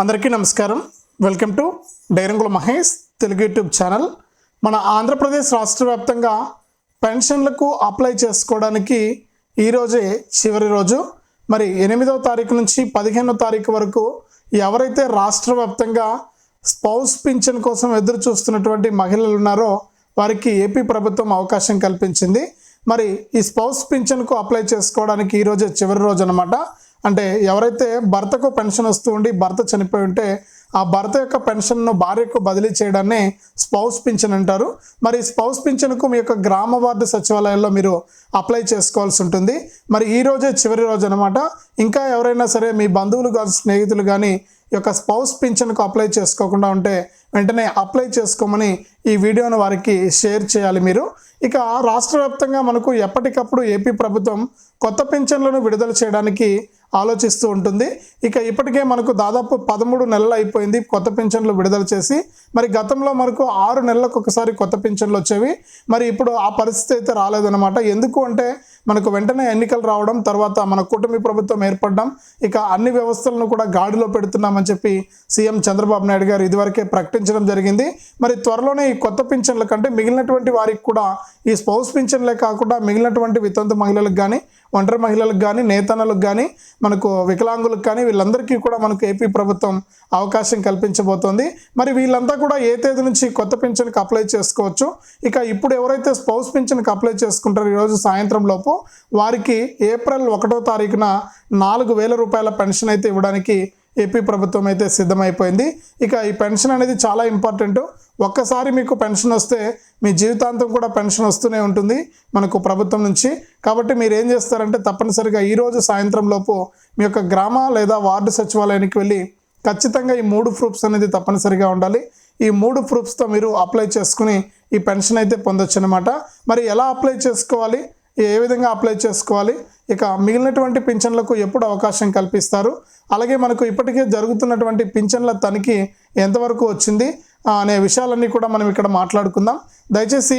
అందరికీ నమస్కారం. Welcome to డైరంగుల మహేష్ తెలుగు యూట్యూబ్ ఛానల్. మన ఆంధ్రప్రదేశ్ రాష్ట్ర వ్యాప్తంగా పెన్షన్లకు అప్లై చేసుకోవడానికి ఈరోజే చివరి రోజు. మరి ఎనిమిదవ తారీఖు నుంచి పదిహేనో తారీఖు వరకు ఎవరైతే రాష్ట్ర వ్యాప్తంగా స్పౌస్ పింఛన్ కోసం ఎదురు చూస్తున్నటువంటి మహిళలు ఉన్నారో వారికి ఏపీ ప్రభుత్వం అవకాశం కల్పించింది. మరి ఈ స్పౌస్ పింఛన్కు అప్లై చేసుకోవడానికి ఈరోజే చివరి రోజు అనమాట అంటే ఎవరైతే భర్తకు పెన్షన్ వస్తూ ఉండి భర్త చనిపోయి ఉంటే ఆ భర్త యొక్క పెన్షన్ను భార్యకు బదిలీ చేయడాన్ని స్పౌస్ పింఛన్ అంటారు. మరి స్పౌస్ పింఛన్కు మీ యొక్క గ్రామ వార్డు సచివాలయంలో మీరు అప్లై చేసుకోవాల్సి ఉంటుంది. మరి ఈ రోజే చివరి రోజు అనమాట ఇంకా ఎవరైనా సరే మీ బంధువులు కానీ స్నేహితులు కానీ ఈ యొక్క స్పౌస్ పింఛన్కు అప్లై చేసుకోకుండా ఉంటే వెంటనే అప్లై చేసుకోమని ఈ వీడియోను వారికి షేర్ చేయాలి మీరు. ఇక రాష్ట్ర వ్యాప్తంగా మనకు ఎప్పటికప్పుడు ఏపీ ప్రభుత్వం కొత్త పింఛన్లను విడుదల చేయడానికి ఆలోచిస్తూ ఉంటుంది. ఇక ఇప్పటికే మనకు దాదాపు పదమూడు నెలలు అయిపోయింది కొత్త పింఛన్లు విడుదల చేసి. మరి గతంలో మనకు ఆరు నెలలకు ఒకసారి కొత్త పింఛన్లు వచ్చేవి. మరి ఇప్పుడు ఆ పరిస్థితి అయితే రాలేదన్నమాట. ఎందుకు అంటే మనకు వెంటనే ఎన్నికలు రావడం తర్వాత మన కూటమి ప్రభుత్వం ఏర్పడడం ఇక అన్ని వ్యవస్థలను కూడా గాడిలో పెడుతున్నామని చెప్పి సీఎం చంద్రబాబు నాయుడు గారు ఇదివరకే ప్రకటించడం జరిగింది. మరి త్వరలోనే ఈ కొత్త పింఛన్ల కంటే మిగిలినటువంటి వారికి కూడా ఈ స్పౌస్ పింఛన్లే కాకుండా మిగిలినటువంటి వితంతు మహిళలకు కానీ ఒంటరి మహిళలకు కానీ నేతన్నలకు కానీ మనకు వికలాంగులకు కానీ వీళ్ళందరికీ కూడా మనకు ఏపీ ప్రభుత్వం అవకాశం కల్పించబోతోంది. మరి వీళ్ళంతా కూడా ఏ తేదీ నుంచి కొత్త పింఛన్కి అప్లై చేసుకోవచ్చు? ఇక ఇప్పుడు ఎవరైతే స్పౌస్ పింఛన్కి అప్లై చేసుకుంటారో ఈరోజు సాయంత్రం లోపు వారికి ఏప్రిల్ ఒకటో తారీఖున నాలుగు వేల రూపాయల పెన్షన్ అయితే ఇవ్వడానికి ఏపీ ప్రభుత్వం అయితే సిద్ధమైపోయింది. ఇక ఈ పెన్షన్ అనేది చాలా ఇంపార్టెంట్. ఒక్కసారి మీకు పెన్షన్ వస్తే మీ జీవితాంతం కూడా పెన్షన్ వస్తూనే ఉంటుంది మనకు ప్రభుత్వం నుంచి. కాబట్టి మీరు ఏం చేస్తారంటే తప్పనిసరిగా ఈరోజు సాయంత్రం లోపు మీ యొక్క గ్రామ లేదా వార్డు సచివాలయానికి వెళ్ళి ఖచ్చితంగా ఈ మూడు ప్రూఫ్స్ అనేది తప్పనిసరిగా ఉండాలి. ఈ మూడు ప్రూఫ్స్తో మీరు అప్లై చేసుకుని ఈ పెన్షన్ అయితే పొందొచ్చు అనమాట మరి ఎలా అప్లై చేసుకోవాలి? ఏ విధంగా అప్లై చేసుకోవాలి? ఇక మిగిలినటువంటి పింఛన్లకు ఎప్పుడు అవకాశం కల్పిస్తారు? అలాగే మనకు ఇప్పటికే జరుగుతున్నటువంటి పింఛన్ల తనిఖీ ఎంతవరకు వచ్చింది? అనే విషయాలన్నీ కూడా మనం ఇక్కడ మాట్లాడుకుందాం. దయచేసి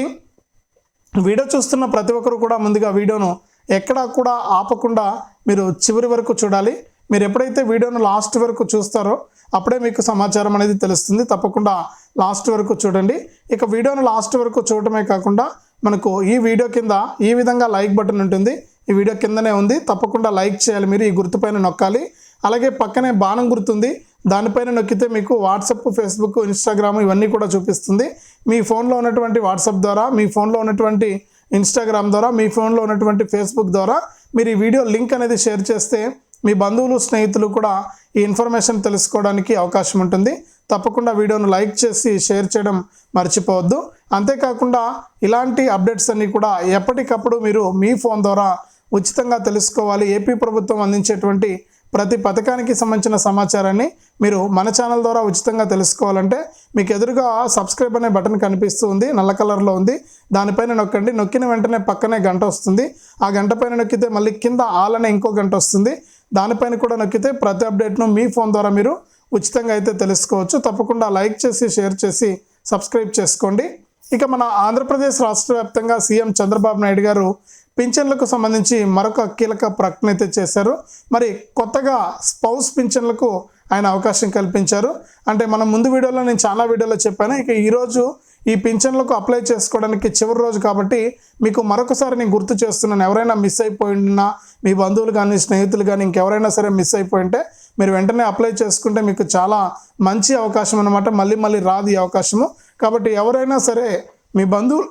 వీడియో చూస్తున్న ప్రతి ఒక్కరు కూడా ముందుగా వీడియోను ఎక్కడా కూడా ఆపకుండా మీరు చివరి వరకు చూడాలి. మీరు ఎప్పుడైతే వీడియోను లాస్ట్ వరకు చూస్తారో అప్పుడే మీకు సమాచారం అనేది తెలుస్తుంది. తప్పకుండా లాస్ట్ వరకు చూడండి. ఇక వీడియోను లాస్ట్ వరకు చూడటమే కాకుండా మనకు ఈ వీడియో కింద ఈ విధంగా లైక్ బటన్ ఉంటుంది. ఈ వీడియో కిందనే ఉంది. తప్పకుండా లైక్ చేయాలి మీరు ఈ గుర్తుపైన నొక్కాలి. అలాగే పక్కనే బాణం గుర్తుంది. దానిపైన నొక్కితే మీకు వాట్సప్ ఫేస్బుక్ ఇన్స్టాగ్రామ్ ఇవన్నీ కూడా చూపిస్తుంది. మీ ఫోన్లో ఉన్నటువంటి వాట్సాప్ ద్వారా మీ ఫోన్లో ఉన్నటువంటి ఇన్స్టాగ్రామ్ ద్వారా మీ ఫోన్లో ఉన్నటువంటి ఫేస్బుక్ ద్వారా మీరు ఈ వీడియో లింక్ అనేది షేర్ చేస్తే మీ బంధువులు స్నేహితులు కూడా ఈ ఇన్ఫర్మేషన్ తెలుసుకోవడానికి అవకాశం ఉంటుంది. తప్పకుండా వీడియోను లైక్ చేసి షేర్ చేయడం మర్చిపోవద్దు. అంతేకాకుండా ఇలాంటి అప్డేట్స్ అన్నీ కూడా ఎప్పటికప్పుడు మీరు మీ ఫోన్ ద్వారా ఉచితంగా తెలుసుకోవాలి. ఏపీ ప్రభుత్వం అందించేటువంటి ప్రతి పథకానికి సంబంధించిన సమాచారాన్ని మీరు మన ఛానల్ ద్వారా ఉచితంగా తెలుసుకోవాలంటే మీకు ఎదురుగా సబ్స్క్రైబ్ అనే బటన్ కనిపిస్తూ ఉంది. నల్ల కలర్లో ఉంది. దానిపైన నొక్కండి. నొక్కిన వెంటనే పక్కనే గంట వస్తుంది. ఆ గంట పైన నొక్కితే మళ్ళీ కింద ఆల్ అనే ఇంకో గంట వస్తుంది. దానిపైన కూడా నొక్కితే ప్రతి అప్డేట్ను మీ ఫోన్ ద్వారా మీరు ఉచితంగా అయితే తెలుసుకోవచ్చు. తప్పకుండా లైక్ చేసి షేర్ చేసి సబ్స్క్రైబ్ చేసుకోండి. ఇక మన ఆంధ్రప్రదేశ్ రాష్ట్ర వ్యాప్తంగా సీఎం చంద్రబాబు నాయుడు గారు పింఛన్లకు సంబంధించి మరొక కీలక ప్రకటన అయితే చేశారు. మరి కొత్తగా స్పౌస్ పింఛన్లకు ఆయన అవకాశం కల్పించారు. అంటే మనం ముందు వీడియోలో నేను చాలా వీడియోలో చెప్పాను. ఇక ఈరోజు ఈ పింఛన్లకు అప్లై చేసుకోవడానికి చివరి రోజు కాబట్టి మీకు మరొకసారి నేను గుర్తు చేస్తున్నాను. ఎవరైనా మిస్ అయిపోయినా మీ బంధువులు కానీ స్నేహితులు కానీ ఇంకెవరైనా సరే మిస్ అయిపోయింటే మీరు వెంటనే అప్లై చేసుకుంటే మీకు చాలా మంచి అవకాశం అనమాట మళ్ళీ మళ్ళీ రాదు ఈ అవకాశము. కాబట్టి ఎవరైనా సరే మీ బంధువులు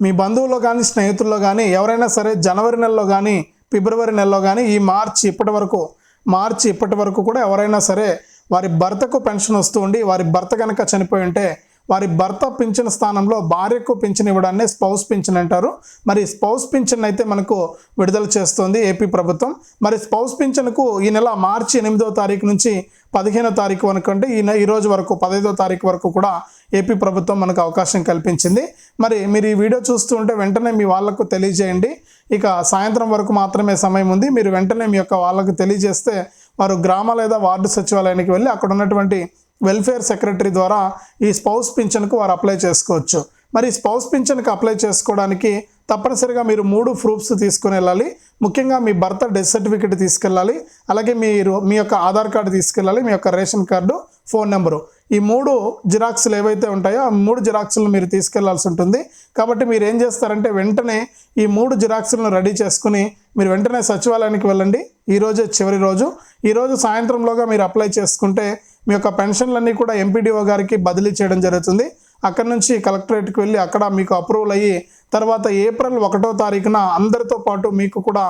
మీ బంధువుల్లో కానీ స్నేహితుల్లో కానీ ఎవరైనా సరే జనవరి నెలలో కానీ ఫిబ్రవరి నెలలో కానీ ఈ మార్చి ఇప్పటి వరకు మార్చి ఇప్పటి వరకు కూడా ఎవరైనా సరే వారి భర్తకు పెన్షన్ వస్తూ ఉండి వారి భర్త కనుక చనిపోయి ఉంటే వారి భర్త పింఛన్ స్థానంలో భార్యకు పింఛన్ ఇవ్వడాన్ని స్పౌస్ పింఛన్ అంటారు. మరి స్పౌస్ పింఛన్ అయితే మనకు విడుదల చేస్తోంది ఏపీ ప్రభుత్వం. మరి స్పౌస్ పింఛన్కు ఈ నెల మార్చి ఎనిమిదో తారీఖు నుంచి పదిహేనో తారీఖు వరకు అంటే ఈ ఈ రోజు వరకు పదహైదో తారీఖు వరకు కూడా ఏపీ ప్రభుత్వం మనకు అవకాశం కల్పించింది. మరి మీరు ఈ వీడియో చూస్తూ ఉంటే వెంటనే మీ వాళ్ళకు తెలియజేయండి. ఇక సాయంత్రం వరకు మాత్రమే సమయం ఉంది. మీరు వెంటనే మీ యొక్క వాళ్ళకు తెలియజేస్తే వారు గ్రామ లేదా వార్డు సచివాలయానికి వెళ్ళి అక్కడ ఉన్నటువంటి వెల్ఫేర్ సెక్రటరీ ద్వారా ఈ స్పౌస్ పింఛన్కు వారు అప్లై చేసుకోవచ్చు. మరి స్పౌస్ పింఛన్కి అప్లై చేసుకోవడానికి తప్పనిసరిగా మీరు మూడు ప్రూఫ్స్ తీసుకుని వెళ్ళాలి. ముఖ్యంగా మీ భర్త డెత్ సర్టిఫికేట్ తీసుకెళ్ళాలి. అలాగే మీరు మీ యొక్క ఆధార్ కార్డు తీసుకెళ్ళాలి. మీ యొక్క రేషన్ కార్డు ఫోన్ నెంబరు ఈ మూడు జిరాక్స్లు ఏవైతే ఉంటాయో ఆ మూడు జిరాక్స్లు మీరు తీసుకెళ్ళాల్సి ఉంటుంది. కాబట్టి మీరు ఏం చేస్తారంటే వెంటనే ఈ మూడు జిరాక్స్లను రెడీ చేసుకుని మీరు వెంటనే సచివాలయానికి వెళ్ళండి. ఈరోజే చివరి రోజు. ఈరోజు సాయంత్రంలోగా మీరు అప్లై చేసుకుంటే మీ యొక్క పెన్షన్లన్నీ కూడా ఎంపీడీఓ గారికి బదిలీ చేయడం జరుగుతుంది. అక్కడ నుంచి కలెక్టరేట్కి వెళ్ళి అక్కడ మీకు అప్రూవల్ అయ్యి తర్వాత ఏప్రిల్ ఒకటో తారీఖున అందరితో పాటు మీకు కూడా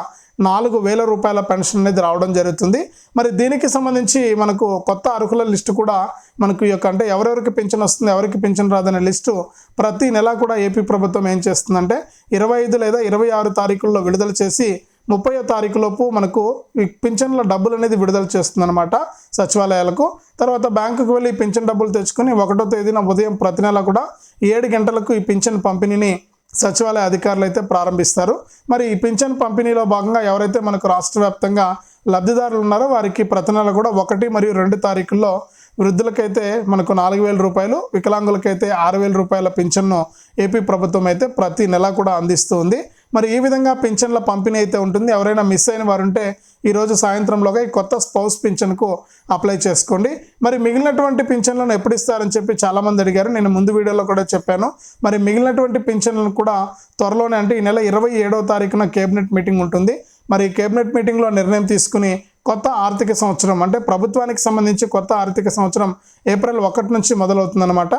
నాలుగు వేల రూపాయల పెన్షన్ అనేది రావడం జరుగుతుంది. మరి దీనికి సంబంధించి మనకు కొత్త అర్హుల లిస్టు కూడా మనకు ఈ యొక్క అంటే ఎవరెవరికి పెన్షన్ వస్తుంది ఎవరికి పెన్షన్ రాదనే లిస్టు ప్రతి నెల కూడా ఏపీ ప్రభుత్వం ఏం చేస్తుందంటే ఇరవై ఐదు లేదా ఇరవై ఆరు తారీఖుల్లో విడుదల చేసి ముప్పయో తారీఖులోపు మనకు ఈ పింఛన్ల డబ్బులు అనేది విడుదల చేస్తుందన్నమాట సచివాలయాలకు. తర్వాత బ్యాంకుకు వెళ్ళి పింఛన్ డబ్బులు తెచ్చుకొని ఒకటో తేదీన ఉదయం ప్రతి నెల కూడా ఏడు గంటలకు ఈ పింఛన్ పంపిణీని సచివాలయ అధికారులు అయితే ప్రారంభిస్తారు. మరి ఈ పింఛన్ పంపిణీలో భాగంగా ఎవరైతే మనకు రాష్ట్ర వ్యాప్తంగా లబ్ధిదారులు ఉన్నారో వారికి ప్రతి నెల కూడా ఒకటి మరియు రెండు తారీఖుల్లో వృద్ధులకైతే మనకు నాలుగు వేల రూపాయలు వికలాంగులకైతే ఆరు వేల రూపాయల పింఛన్ను ఏపీ ప్రభుత్వం అయితే ప్రతి నెల కూడా అందిస్తుంది మరి ఈ విధంగా పింఛన్ల పంపిణీ అయితే ఉంటుంది ఎవరైనా మిస్ అయిన వారు ఉంటే ఈరోజు సాయంత్రంలోగా ఈ కొత్త స్పౌస్ పింఛన్కు అప్లై చేసుకోండి. మరి మిగిలినటువంటి పింఛన్లను ఎప్పుడు ఇస్తారని చెప్పి చాలామంది అడిగారు. నేను ముందు వీడియోలో కూడా చెప్పాను. మరి మిగిలినటువంటి పింఛన్లను కూడా త్వరలోనే అంటే ఈ నెల ఇరవై ఏడవ తారీఖున కేబినెట్ మీటింగ్ ఉంటుంది. మరి కేబినెట్ మీటింగ్లో నిర్ణయం తీసుకుని కొత్త ఆర్థిక సంవత్సరం అంటే ప్రభుత్వానికి సంబంధించి కొత్త ఆర్థిక సంవత్సరం ఏప్రిల్ ఒకటి నుంచి మొదలవుతుందన్నమాట.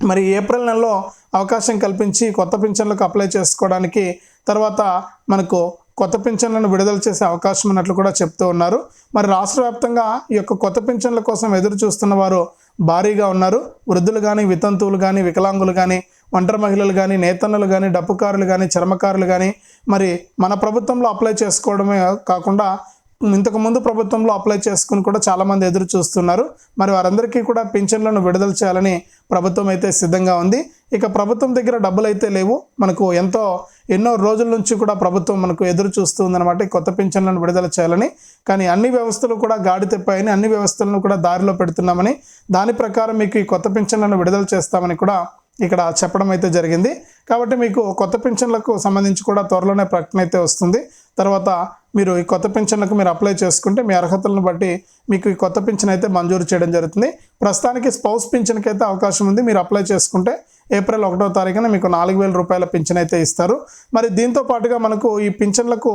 మరి ఏప్రిల్ నెలలో అవకాశం కల్పించి కొత్త పింఛన్లకు అప్లై చేసుకోవడానికి తర్వాత మనకు కొత్త పింఛన్లను విడుదల చేసే అవకాశం ఉన్నట్లు కూడా చెప్తూ ఉన్నారు. మరి రాష్ట్ర వ్యాప్తంగా ఈ యొక్క కొత్త పింఛన్ల కోసం ఎదురు చూస్తున్న వారు భారీగా ఉన్నారు. వృద్ధులు కానీ వితంతువులు కానీ వికలాంగులు కానీ ఒంటరి మహిళలు కానీ నేతన్నలు కానీ డప్పుకారులు కానీ చర్మకారులు కానీ మరి మన ప్రభుత్వంలో అప్లై చేసుకోవడమే కాకుండా ఇంతకు ముందు ప్రభుత్వంలో అప్లై చేసుకుని కూడా చాలామంది ఎదురు చూస్తున్నారు. మరి వారందరికీ కూడా పింఛన్లను విడుదల చేయాలని ప్రభుత్వం అయితే సిద్ధంగా ఉంది. ఇక ప్రభుత్వం దగ్గర డబ్బులు అయితే లేవు. మనకు ఎంతో ఎన్నో రోజుల నుంచి కూడా ప్రభుత్వం మనకు ఎదురు చూస్తుందన్నమాట కొత్త పింఛన్లను విడుదల చేయాలని. కానీ అన్ని వ్యవస్థలు కూడా గాడి తెప్పాయని అన్ని వ్యవస్థలను కూడా దారిలో పెడుతున్నామని దాని ప్రకారం మీకు ఈ కొత్త పింఛన్లను విడుదల చేస్తామని కూడా ఇక్కడ చెప్పడం అయితే జరిగింది. కాబట్టి మీకు కొత్త పింఛన్లకు సంబంధించి కూడా త్వరలోనే ప్రకటన అయితే వస్తుంది. తర్వాత మీరు ఈ కొత్త పింఛన్లకు మీరు అప్లై చేసుకుంటే మీ అర్హతలను బట్టి మీకు ఈ కొత్త పింఛన్ అయితే మంజూరు చేయడం జరుగుతుంది. ప్రస్తుతానికి స్పౌస్ పింఛన్కి అయితే అవకాశం ఉంది. మీరు అప్లై చేసుకుంటే ఏప్రిల్ ఒకటో తారీఖున మీకు నాలుగు వేల రూపాయల పింఛన్ అయితే ఇస్తారు. మరి దీంతో పాటుగా మనకు ఈ పింఛన్లకు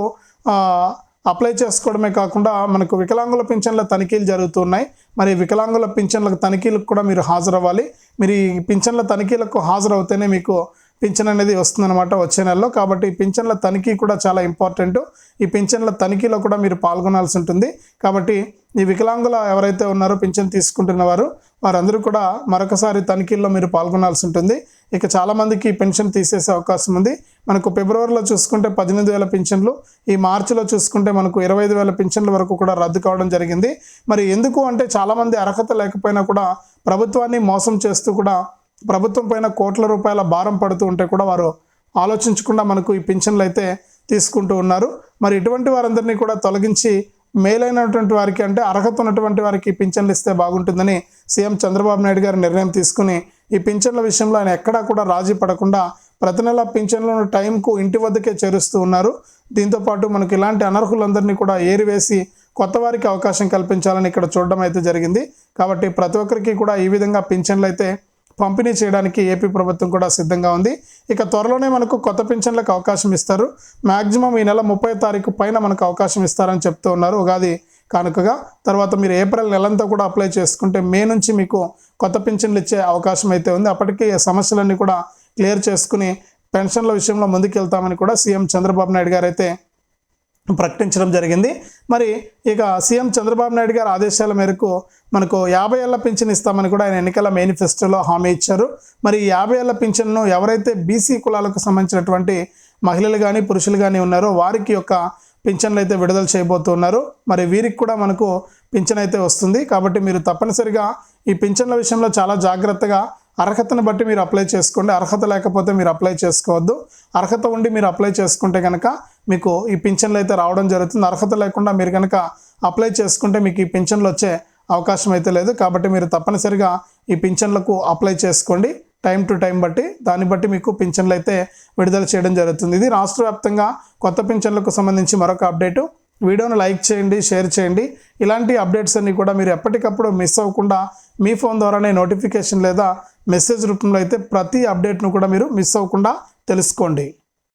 అప్లై చేసుకోవడమే కాకుండా మనకు వికలాంగుల పింఛన్ల తనిఖీలు జరుగుతున్నాయి. మరి వికలాంగుల పింఛన్లకు తనిఖీలకు కూడా మీరు హాజరవ్వాలి. మీరు ఈ పింఛన్ల తనిఖీలకు హాజరవుతేనే మీకు పింఛన్ అనేది వస్తుందన్నమాట వచ్చే నెలలో. కాబట్టి ఈ పింఛన్ల తనిఖీ కూడా చాలా ఇంపార్టెంట్. ఈ పింఛన్ల తనిఖీలో కూడా మీరు పాల్గొనాల్సి ఉంటుంది. కాబట్టి ఈ వికలాంగుల ఎవరైతే ఉన్నారో పింఛన్ తీసుకుంటున్న వారు వారందరూ కూడా మరొకసారి తనిఖీల్లో మీరు పాల్గొనాల్సి ఉంటుంది. ఇక చాలామందికి పెన్షన్ తీసేసే అవకాశం ఉంది. మనకు ఫిబ్రవరిలో చూసుకుంటే పద్దెనిమిది వేల పింఛన్లు ఈ మార్చిలో చూసుకుంటే మనకు ఇరవై ఐదు వేల పింఛన్ల వరకు కూడా రద్దు కావడం జరిగింది. మరి ఎందుకు అంటే చాలామంది అర్హత లేకపోయినా కూడా ప్రభుత్వాన్ని మోసం చేస్తూ కూడా ప్రభుత్వం పైన కోట్ల రూపాయల భారం పడుతూ ఉంటే కూడా వారు ఆలోచించకుండా మనకు ఈ పింఛన్లు అయితే తీసుకుంటూ ఉన్నారు. మరి ఇటువంటి వారందరినీ కూడా తొలగించి మేలైనటువంటి వారికి అంటే అర్హత ఉన్నటువంటి వారికి పింఛన్లు ఇస్తే బాగుంటుందని సీఎం చంద్రబాబు నాయుడు గారు నిర్ణయం తీసుకుని ఈ పింఛన్ల విషయంలో ఆయన ఎక్కడా కూడా రాజీ పడకుండా ప్రతి నెల పింఛన్లను టైంకు ఇంటి వద్దకే చేరుస్తూ ఉన్నారు. దీంతో పాటు మనకు ఇలాంటి అనర్హులందరినీ కూడా ఏరివేసి కొత్త వారికి అవకాశం కల్పించాలని ఇక్కడ చూడడం అయితే జరిగింది. కాబట్టి ప్రతి ఒక్కరికి కూడా ఈ విధంగా పింఛన్లు అయితే పంపిణీ చేయడానికి ఏపీ ప్రభుత్వం కూడా సిద్ధంగా ఉంది. ఇక త్వరలోనే మనకు కొత్త పింఛన్లకు అవకాశం ఇస్తారు. మ్యాక్సిమం ఈ నెల ముప్పై తారీఖు పైన మనకు అవకాశం ఇస్తారని చెప్తూ ఉన్నారు ఉగాది కానుకగా. తర్వాత మీరు ఏప్రిల్ నెలంతా కూడా అప్లై చేసుకుంటే మే నుంచి మీకు కొత్త పింఛన్లు ఇచ్చే అవకాశం అయితే ఉంది. అప్పటికి సమస్యలన్నీ కూడా క్లియర్ చేసుకుని పెన్షన్ల విషయంలో ముందుకెళ్తామని కూడా సీఎం చంద్రబాబు నాయుడు గారు అయితే ప్రకటించడం జరిగింది. మరి ఇక సీఎం చంద్రబాబు నాయుడు గారి ఆదేశాల మేరకు మనకు యాభై ఏళ్ళ పింఛన్ ఇస్తామని కూడా ఆయన ఎన్నికల మేనిఫెస్టోలో హామీ ఇచ్చారు. మరి యాభై ఏళ్ళ పింఛన్ను ఎవరైతే బీసీ కులాలకు సంబంధించినటువంటి మహిళలు కానీ పురుషులు కానీ ఉన్నారో వారికి యొక్క పింఛన్లు అయితే విడుదల చేయబోతున్నారు. మరి వీరికి కూడా మనకు పింఛన్ అయితే వస్తుంది. కాబట్టి మీరు తప్పనిసరిగా ఈ పింఛన్ల విషయంలో చాలా జాగ్రత్తగా అర్హతను బట్టి మీరు అప్లై చేసుకోండి. అర్హత లేకపోతే మీరు అప్లై చేసుకోవద్దు. అర్హత ఉండి మీరు అప్లై చేసుకుంటే కనుక మీకు ఈ పింఛన్లు అయితే రావడం జరుగుతుంది. అర్హత లేకుండా మీరు కనుక అప్లై చేసుకుంటే మీకు ఈ పింఛన్లు వచ్చే అవకాశం అయితే లేదు. కాబట్టి మీరు తప్పనిసరిగా ఈ పింఛన్లకు అప్లై చేసుకోండి. టైం టు టైం బట్టి దాన్ని బట్టి మీకు పింఛన్లు అయితే విడుదల చేయడం జరుగుతుంది. ఇది రాష్ట్ర వ్యాప్తంగా కొత్త పింఛన్లకు సంబంధించి మరొక అప్డేటు. వీడియోను లైక్ చేయండి షేర్ చేయండి. ఇలాంటి అప్డేట్స్ అన్నీ కూడా మీరు ఎప్పటికప్పుడు మిస్ అవ్వకుండా మీ ఫోన్ ద్వారానే నోటిఫికేషన్ లేదా మెసేజ్ రూపంలో అయితే ప్రతి అప్డేట్ను కూడా మీరు మిస్ అవ్వకుండా తెలుసుకోండి.